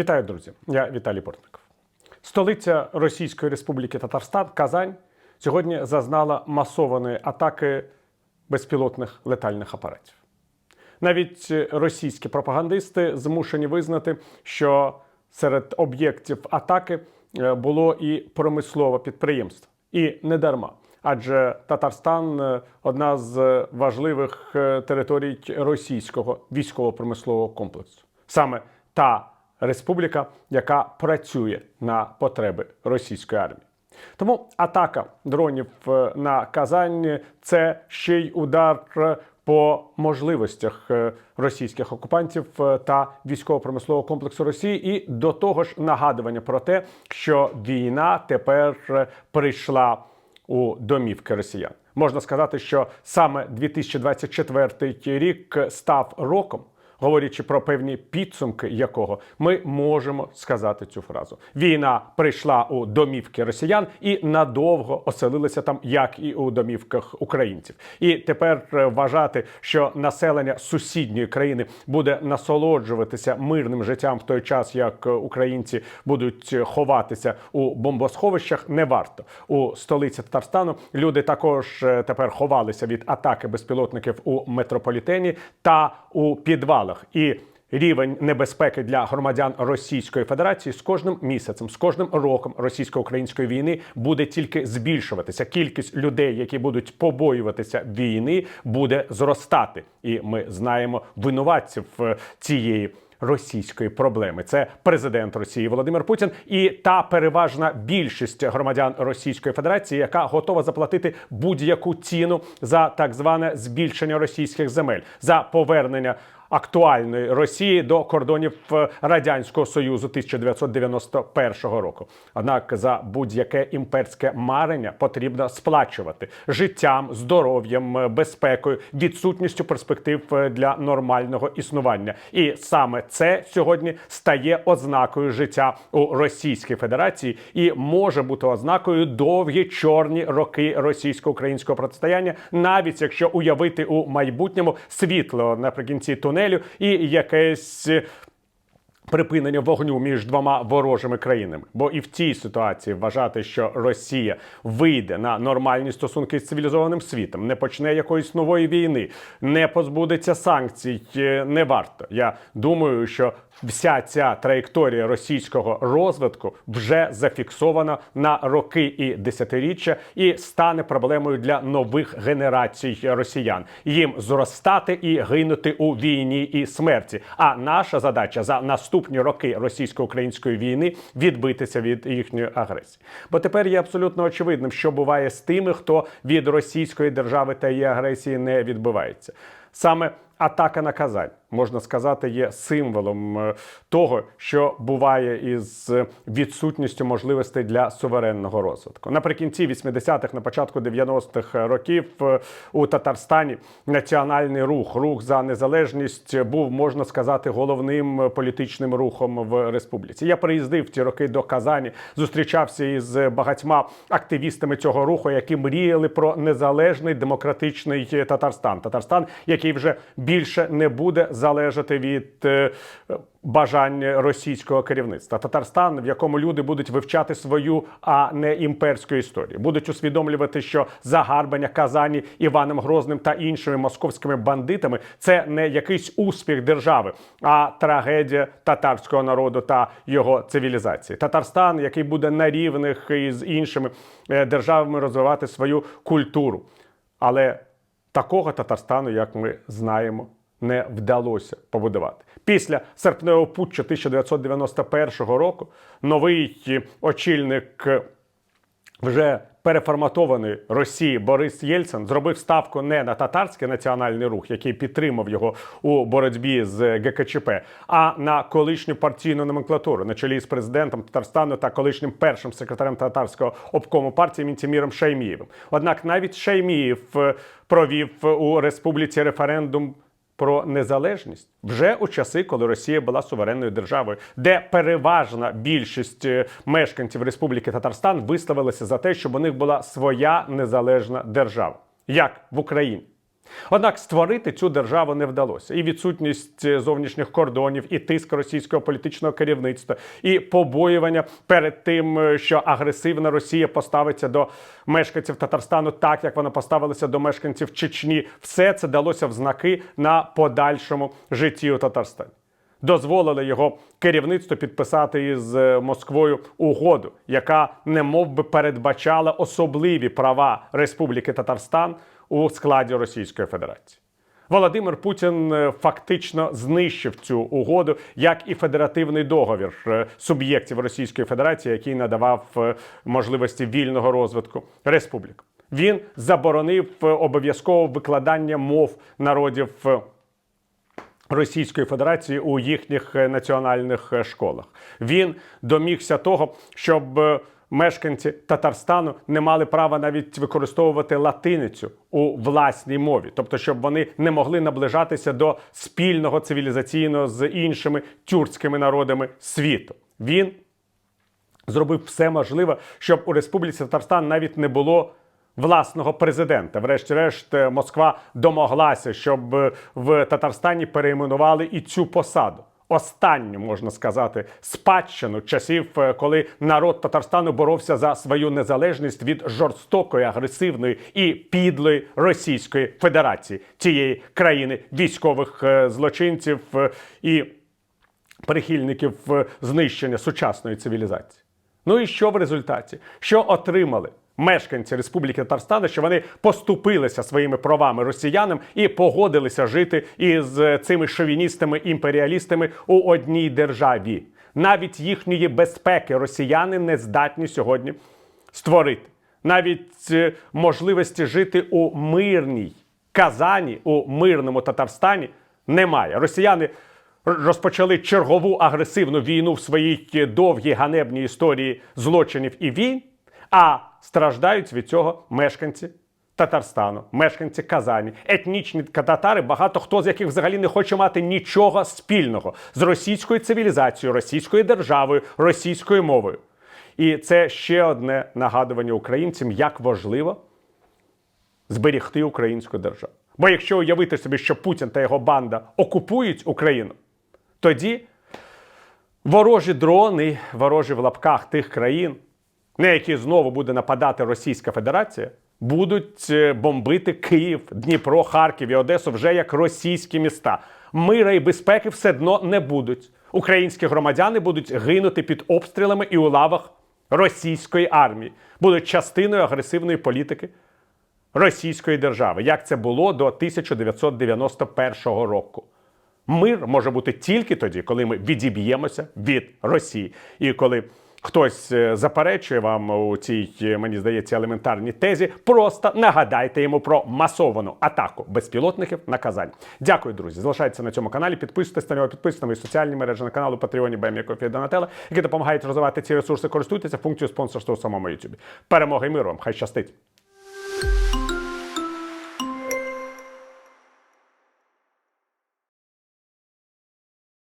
Вітаю, друзі! Я Віталій Портников. Столиця Російської Республіки Татарстан, Казань, сьогодні зазнала масованої атаки безпілотних летальних апаратів. Навіть російські пропагандисти змушені визнати, що серед об'єктів атаки е, було і промислове підприємство. І не дарма. Адже Татарстан е, одна з важливих е, територій російського військово-промислового комплексу. Саме та республіка, яка працює на потреби російської армії. Тому атака дронів е, на Казань це ще й удар по можливостях е, російських окупантів е, та військово-промислового комплексу Росії, і до того ж нагадування про те, що війна тепер прийшла у домівки росіян. Можна сказати, що саме 2024 рік став роком, говорячи про певні підсумки якого ми можемо сказати цю фразу. Війна прийшла у домівки росіян і надовго оселилася там, як і у домівках українців. І тепер е, вважати, що населення сусідньої країни буде насолоджуватися мирним життям в той час, як е, українці будуть ховатися у бомбосховищах, не варто у столиці Татарстану. Люди також е, тепер ховалися від атаки безпілотників у метрополітені та у підвалах. І рівень небезпеки для громадян Російської Федерації з кожним місяцем, з кожним роком російсько-української війни буде тільки збільшуватися. Кількість людей, які будуть побоюватися війни, буде зростати. І ми знаємо винуватців е, цієї. Російської проблеми це президент Росії Володимир Путін і та переважна більшість громадян Російської Федерації, яка готова заплатити будь-яку ціну за так зване збільшення російських земель за повернення актуальної Росії до кордонів е, радянського союзу 1991 року. Однак за будь-яке імперське марення потрібно сплачувати життям, здоров'ям, е, безпекою, відсутністю перспектив е, для нормального існування. І саме це сьогодні стає ознакою життя у Російській Федерації і може бути ознакою довгі чорні роки російсько-українського протистояння, навіть якщо уявити у майбутньому світло наприкінці тунелю і якесь. Припинення вогню між двома ворожими країнами, бо і в цій ситуації вважати, що Росія вийде на нормальні стосунки з цивілізованим світом, не почне якоїсь нової війни, не позбудеться санкцій, е, не варто. Я думаю, що вся ця траєкторія російського розвитку вже зафіксована на роки і десятиріччя і стане проблемою для нових генерацій росіян. Їм зростати і гинути у війні і смерті. А наша задача за наступні роки російсько-української війни відбитися від їхньої агресії. Бо тепер є абсолютно очевидним, що буває з тими, хто від російської держави та її агресії не відбивається. Саме атака на Казань можна сказати, є символом е, того, що буває із відсутністю можливостей для суверенного розвитку. Наприкінці 80-х, на початку 90-х років е, у Татарстані національний рух, рух за незалежність, був можна сказати головним політичним рухом в республіці. Я приїздив в ті роки до Казані, зустрічався із багатьма активістами цього руху, які мріяли про незалежний демократичний Татарстан. Татарстан, який вже більше не буде залежати від е, бажань російського керівництва. Татарстан, в якому люди будуть вивчати свою, а не імперську історію, будуть усвідомлювати, що загарбання Казані Іваном Грозним та іншими московськими бандитами це не якийсь успіх держави, а трагедія татарського народу та його цивілізації. Татарстан, який буде на рівних із іншими е, державами розвивати свою культуру, але такого Татарстану, як ми знаємо, не вдалося побудувати. Після серпневого путчу 1991 року новий очільник вже переформатованої Росії Борис Єльцин зробив ставку не на татарський національний рух, який підтримав його у боротьбі з ГКЧП, а на колишню партійну номенклатуру на чолі з президентом Татарстану та колишнім першим секретарем татарського обкому партії Мінтіміром Шаймієвим. Однак навіть Шаймієв провів у республіці референдум про незалежність вже у часи, коли Росія була суверенною державою, де переважна більшість е, мешканців Республіки Татарстан висловилися за те, щоб у них була своя незалежна держава, як в Україні. Однак створити цю державу не вдалося. І відсутність е, зовнішніх кордонів, і тиск російського політичного керівництва, і побоювання перед тим, е, що агресивна Росія поставиться до мешканців Татарстану, так як вона поставилася до мешканців Чечні. Все це далося в знаки на подальшому житті у Татарстані. Дозволили його керівництву підписати із е, Москвою угоду, яка немов би передбачала особливі права Республіки Татарстан у складі Російської Федерації. Володимир Путін е, фактично знищив цю угоду, як і федеративний договір е, суб'єктів Російської Федерації, який надавав е, можливості вільного розвитку республік. Він заборонив обов'язкове викладання мов народів. Російської Федерації у їхніх національних школах. Він домігся того, щоб мешканці Татарстану не мали права навіть використовувати латиницю у власній мові, тобто, щоб вони не могли наближатися до спільного цивілізаційного з іншими тюркськими народами світу. Він зробив все можливе, щоб у Республіці Татарстан навіть не було власного президента. Врешті-решт, е, Москва домоглася, щоб е, в Татарстані перейменували і цю посаду. Останню можна сказати спадщину часів, е, коли народ Татарстану боровся за свою незалежність від жорстокої, агресивної і підлої Російської Федерації, цієї країни військових е, злочинців е, і прихильників знищення сучасної цивілізації. Ну і що в результаті? Що отримали мешканці Республіки Татарстан, що вони поступилися своїми правами росіянам і погодилися жити із е, цими шовіністами-імперіалістами у одній державі? Навіть їхньої безпеки росіяни не здатні сьогодні створити. Навіть е, можливості жити у мирній Казані, у мирному Татарстані немає. Росіяни розпочали чергову агресивну війну в своїй довгій ганебній історії злочинів і війн, а страждають від цього мешканці Татарстану, мешканці Казані, етнічні татари, багато хто з яких взагалі не хоче мати нічого спільного з російською цивілізацією, російською державою, російською мовою. І це ще одне нагадування українцям, як важливо зберігти українську державу. Бо якщо уявити собі, що Путін та його банда окупують Україну, тоді ворожі дрони, ворожі в лапках тих країн, на які знову буде нападати Російська Федерація, будуть е, бомбити Київ, Дніпро, Харків і Одесу вже як російські міста. Мира і безпеки все одно не будуть. Українські громадяни будуть гинути під обстрілами і у лавах російської армії, будуть частиною агресивної політики Російської держави, як це було до 1991 року. Мир може бути тільки тоді, коли ми відіб'ємося від Росії. І коли хтось е, заперечує вам у цій, е, мені здається, елементарній тезі, просто нагадайте йому про масовану атаку безпілотників на Казань. Дякую, друзі. Залишайтеся на цьому каналі. Підписуйтесь на нього, підписуйтесь на мої соціальні мережі на каналу Патреоні БМ Кофі Донателла, які допомагають розвивати ці ресурси. Користуйтеся функцією спонсорства у самому YouTube. Перемоги і миру вам! Хай щастить!